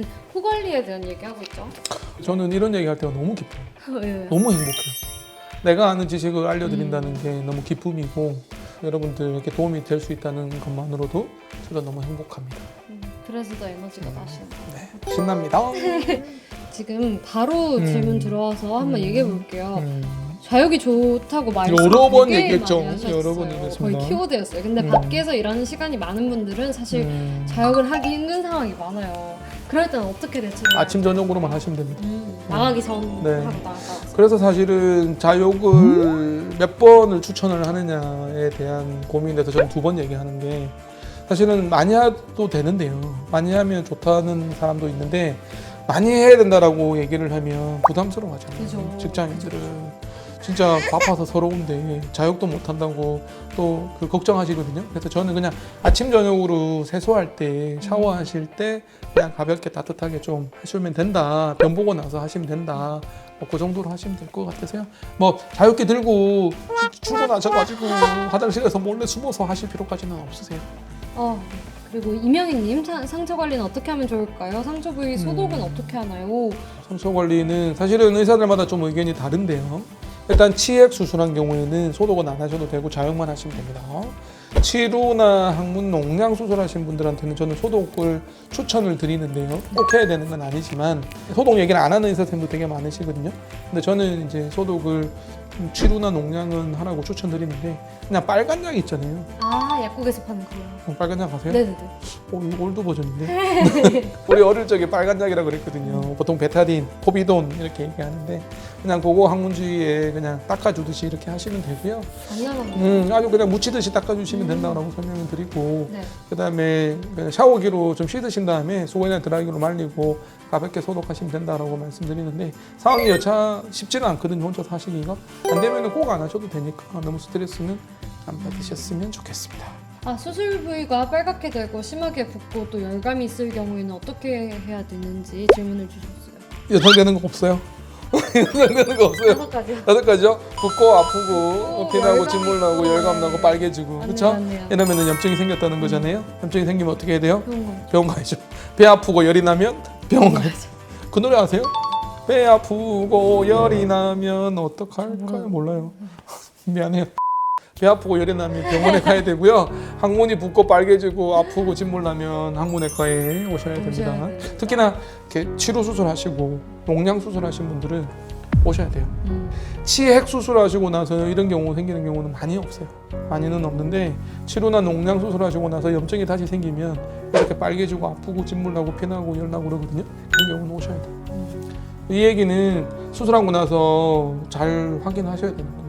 저희는 코 관리에 대한 얘기하고 있죠. 저는 이런 얘기할 때가 너무 기뻐요. 네. 너무 행복해요. 내가 아는 지식을 알려드린다는 게 너무 기쁨이고 여러분들에게 도움이 될 수 있다는 것만으로도 저도 너무 행복합니다. 음, 그래서 더 에너지가 나시는 네, 신납니다. 지금 바로 음. 질문 들어와서 한번 음. 얘기해 볼게요. 음, 자욕이 좋다고 말씀 여러 번 되게 얘기했죠. 많이 하셨어요. 여러 번 얘기했습니다. 거의 키워드였어요. 근데 음. 밖에서 일하는 시간이 많은 분들은 사실 음, 자욕을 하기 힘든 상황이 많아요. 그럴 때는 어떻게 대처를 해야 아침 저녁으로만 하시면 됩니다. 음, 나가기 전 네. 하고 나가. 그래서 사실은 자욕을 몇 번을 추천을 하느냐에 대한 고민에서 저는 두 번 얘기하는 게 사실은 많이 해도 되는데요. 많이 하면 좋다는 사람도 있는데 많이 해야 된다라고 얘기를 하면 부담스러워하잖아요. 그죠. 직장인들은 진짜 바빠서 서러운데 자욕도 못 한다고 또 그 걱정하시거든요. 그래서 저는 그냥 아침 저녁으로 세수할 때 샤워하실 때 그냥 가볍게 따뜻하게 좀 하시면 된다. 병 보고 나서 하시면 된다. 뭐그 정도로 하시면 될 것 같으세요. 뭐 자유롭게 들고 출- 출근하셔가지고 화장실에서 몰래 숨어서 하실 필요까지는 없으세요. 어, 그리고 이명희님 사- 상처 관리는 어떻게 하면 좋을까요? 상처 부위 소독은 음. 어떻게 하나요? 상처 관리는 사실은 의사들마다 좀 의견이 다른데요. 일단 치액 수술한 경우에는 소독은 안 하셔도 되고 자용만 하시면 됩니다. 치루나 항문 농양 수술하신 분들한테는 저는 소독을 추천을 드리는데요. 꼭 해야 되는 건 아니지만 소독 얘기를 안 하는 의사 선생님도 되게 많으시거든요. 근데 저는 이제 소독을 치루나 농양은 하라고 추천드리는데 그냥 빨간 약 있잖아요. 아, 약국에서 파는 거요. 어, 빨간 약 아세요? 네네네. 어, 이거 올드 버전인데? 우리 어릴 적에 빨간 약이라 그랬거든요. 보통 베타딘, 포비돈 이렇게 얘기하는데 그냥 그거 항문주위에 그냥 닦아주듯이 이렇게 하시면 되고요. 당연합니다. 음, 아주 그냥 묻히듯이 닦아주시면 된다고 설명을 드리고 네. 그 다음에 그냥 샤워기로 좀 씻으신 다음에 수건이나 드라이기로 말리고 가볍게 소독하시면 된다라고 말씀드리는데 상황이 여차 쉽지는 않거든요. 혼자서 하시기가 안 되면 꼭 안 하셔도 되니까 너무 스트레스는 안 받으셨으면 좋겠습니다. 아, 수술 부위가 빨갛게 되고 심하게 붓고 또 열감이 있을 경우에는 어떻게 해야 되는지 질문을 주셨어요. 예상되는 거 없어요? 예상되는 거 없어요? 다섯 가지. 다섯 가지요? 붓고 아프고 어, 피나고 열감이 진물 나고. 열감 나고 빨개지고 맞네요, 그렇죠? 맞네요. 이러면 염증이 생겼다는 거잖아요. 염증이 생기면 어떻게 해야 돼요? 그런 거. 병원 가야죠. 배 아프고 열이 나면 병원 가야죠. 그 노래 아세요? 배 아프고 열이 나면 어떡할까요? 몰라요. 미안해요. 배 아프고 열이 나면 병원에 가야 되고요. 항문이 붓고 빨개지고 아프고 진물 나면 항문외과에 오셔야 됩니다. 됩니다. 특히나 이렇게 치료 수술하시고 농양 수술하신 분들은 오셔야 돼요. 음. 치핵 수술하시고 나서 이런 경우 생기는 경우는 많이 없어요. 많이는 없는데 치료나 농양 수술하시고 나서 염증이 다시 생기면 이렇게 빨개지고 아프고 진물 나고 피나고 열 나고 그러거든요. 그런 경우는 오셔야 돼요. 이 얘기는 수술하고 나서 잘 확인하셔야 거예요.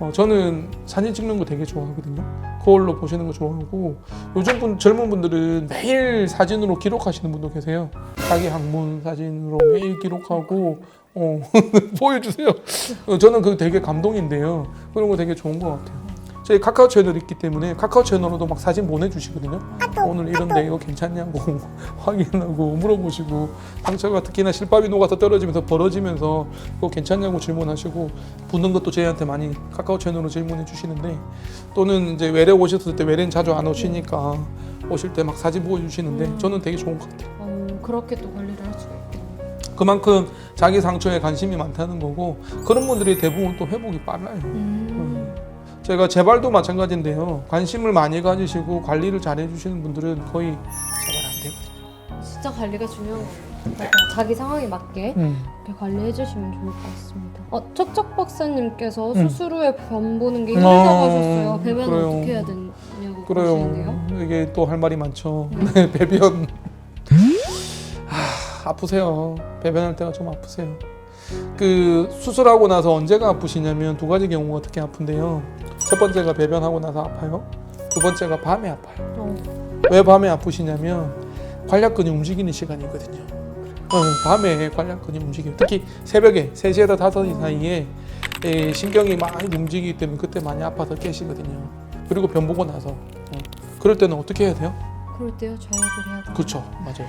어, 저는 사진 찍는 거 되게 좋아하거든요. 거울로 보시는 거 좋아하고 요즘 분, 젊은 분들은 매일 사진으로 기록하시는 분도 계세요. 자기 항문 사진으로 매일 기록하고 어, 보여주세요. 어, 저는 그거 되게 감동인데요. 그런 거 되게 좋은 것 같아요. 저희 카카오 채널 있기 때문에 카카오 채널로도 막 사진 보내주시거든요. 오늘 이런데 이거 괜찮냐고 확인하고 물어보시고 상처가 특히나 실밥이 녹아서 떨어지면서 벌어지면서 그거 괜찮냐고 질문하시고 붓는 것도 저희한테 많이 카카오 채널로 질문해 주시는데 또는 이제 외래 오셨을 때 외래는 자주 안 오시니까 오실 때 막 사진 보여주시는데 저는 되게 좋은 것 같아요. 어, 그렇게 또 관리를 할 수가. 그만큼 자기 상처에 관심이 많다는 거고 그런 분들이 대부분 또 회복이 빨라요. 음. 제가 재발도 마찬가지인데요. 관심을 많이 가지시고 관리를 잘 해주시는 분들은 거의 재발 안 되거든요. 진짜 관리가 중요한 거예요. 자기 상황에 맞게 음. 이렇게 관리해 주시면 좋을 것 같습니다. 어, 척척 박사님께서 음. 수술 후에 변 보는 게 힘들다고 어, 하셨어요. 배변은 그래요. 어떻게 해야 되냐고 그래요. 하시는데요. 이게 또 할 말이 많죠. 네, 배변. 하, 아프세요. 배변할 때가 좀 아프세요. 그 수술하고 나서 언제가 아프시냐면 두 가지 경우가 특히 아픈데요. 첫 번째가 배변하고 나서 아파요. 두 번째가 밤에 아파요. 어, 왜 밤에 아프시냐면 관략근이 움직이는 시간이거든요. 어, 밤에 관략근이 움직여요. 특히 새벽에 3시에서 5시 사이에 에, 신경이 많이 움직이기 때문에 그때 많이 아파서 깨시거든요. 그리고 변 보고 나서 어, 그럴 때는 어떻게 해야 돼요? 그럴 때요 자욕을 해야 돼요. 그렇죠, 맞아요.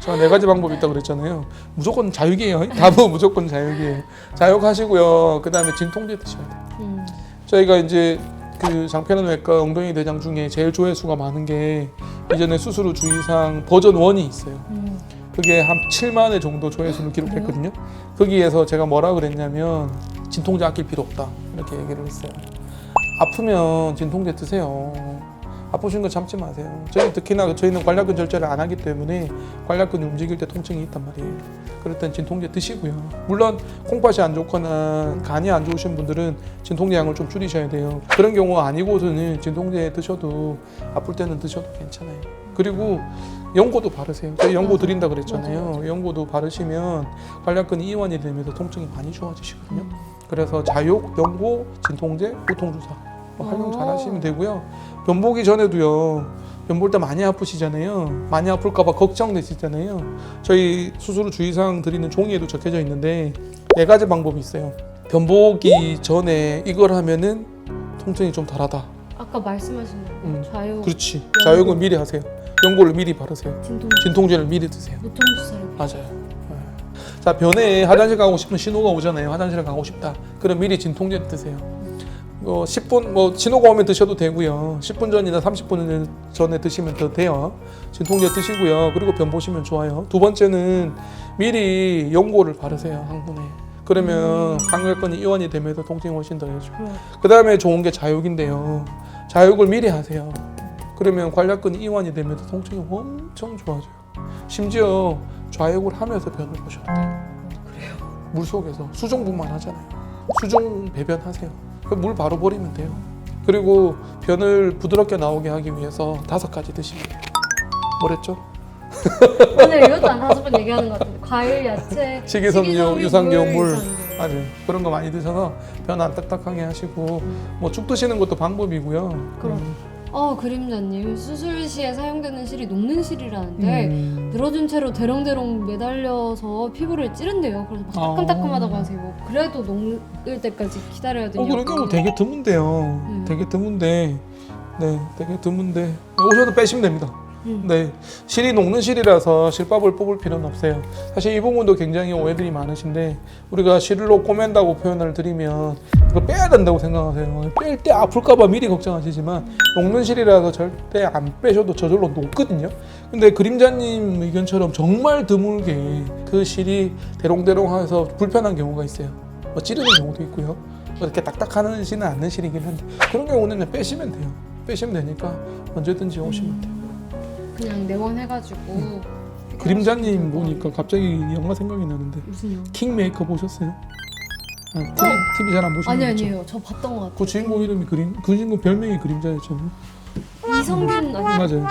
제가 네 가지 방법이 있다고 그랬잖아요. 무조건 자육이에요. 답은 무조건 자육이에요. 자육하시고요. 그 다음에 진통제 드셔야 돼요. 음. 저희가 이제 그 장편한 외과 엉덩이 대장 중에 제일 조회수가 많은 게 이전에 수술 후 주의사항 버전 1이 있어요. 음. 그게 한 7만 회 정도 조회수를 기록했거든요. 거기에서 제가 뭐라 그랬냐면 진통제 아낄 필요 없다 이렇게 얘기를 했어요. 아프면 진통제 드세요. 아프신 거 참지 마세요. 저희 특히나 저희는 관략근 절제를 안 하기 때문에 관략근이 움직일 때 통증이 있단 말이에요. 그럴 땐 진통제 드시고요. 물론 콩팥이 안 좋거나 간이 안 좋으신 분들은 진통제 양을 좀 줄이셔야 돼요. 그런 경우 아니고서는 진통제 드셔도 아플 때는 드셔도 괜찮아요. 그리고 연고도 바르세요. 저희 연고 맞아. 드린다 그랬잖아요. 맞아, 연고도 바르시면 관략근이 이완이 되면서 통증이 많이 좋아지시거든요. 그래서 자욕, 연고, 진통제, 보통주사 뭐 활용 잘 어. 하시면 되고요. 변 보기 전에도요. 변볼때 많이 아프시잖아요. 많이 아플까봐 걱정되시잖아요. 저희 수술 후 주의사항 드리는 종이에도 적혀져 있는데 네 가지 방법이 있어요. 변 보기 전에 이걸 하면은 통증이 좀 덜하다. 아까 말씀하신 거 음. 좌우 그렇지. 자욕은 미리 하세요. 연고를 미리 바르세요. 진통 진통제를 미리 드세요. 무통 주사를 맞아요. 네. 자 변에 화장실 가고 싶은 신호가 오잖아요. 화장실 가고 싶다. 그럼 미리 진통제 드세요. 뭐 10분 뭐 신호가 오면 드셔도 되고요. 10분 전이나 30분 전에 드시면 더 돼요. 진통제 드시고요. 그리고 변 보시면 좋아요. 두 번째는 미리 연고를 바르세요. 항문에. 그러면 관절근이 이완이 되면서 통증이 훨씬 덜해져. 그럼 그 다음에 좋은 게 자욕인데요. 자욕을 미리 하세요. 그러면 관략근이 이완이 되면서 통증이 엄청 좋아져요. 심지어 좌욕을 하면서 변을 보셔도 돼요. 그래요? 물 속에서 수정분만 하잖아요. 수정 배변하세요. 그물 바로 버리면 돼요. 그리고 변을 부드럽게 나오게 하기 위해서 다섯 가지 드시면 돼요. 뭐랬죠? 오늘 이것도 한 다섯 번 얘기하는 것 같은데 과일, 야채, 식이섬유, 유산균, 물. 유산균. 맞아요. 그런 거 많이 드셔서 변 안 딱딱하게 하시고 뭐 죽 드시는 것도 방법이고요. 그럼. 음. 어 그림자님 수술 시에 사용되는 실이 녹는 실이라는데 음. 늘어진 채로 대롱대롱 매달려서 피부를 찌른대요. 그래서 막 아. 따끔따끔하다고 하세요. 그래도 녹을 때까지 기다려야 되냐고. 어, 그런 경우 되게 드문데요. 음. 되게 드문데, 네, 되게 드문데 오셔도 빼시면 됩니다. 음. 네, 실이 녹는 실이라서 실밥을 뽑을 필요는 없어요. 사실 이 부분도 굉장히 오해들이 많으신데 우리가 실로 꼬맨다고 표현을 드리면 이거 빼야 된다고 생각하세요. 뺄 때 아플까봐 미리 걱정하시지만 녹는 실이라서 절대 안 빼셔도 저절로 녹거든요. 근데 그림자님 의견처럼 정말 드물게 그 실이 대롱대롱해서 불편한 경우가 있어요. 뭐 찌르는 경우도 있고요. 뭐 이렇게 딱딱하는 실은 않는 실이긴 한데 그런 경우는 그냥 빼시면 돼요. 빼시면 되니까 언제든지 오시면 돼요. 그냥 내원해가지고 그림자님 보니까 갑자기 영화 생각이 나는데 무슨 영화? 킹메이커 보셨어요? 아, TV, TV 잘 안 보시는 아니 거죠? 아니에요. 저 봤던 것 같아요. 그 주인공 이름이 그림, 그 주인공 별명이 그림자였잖아요. 이성균 아니 맞아요.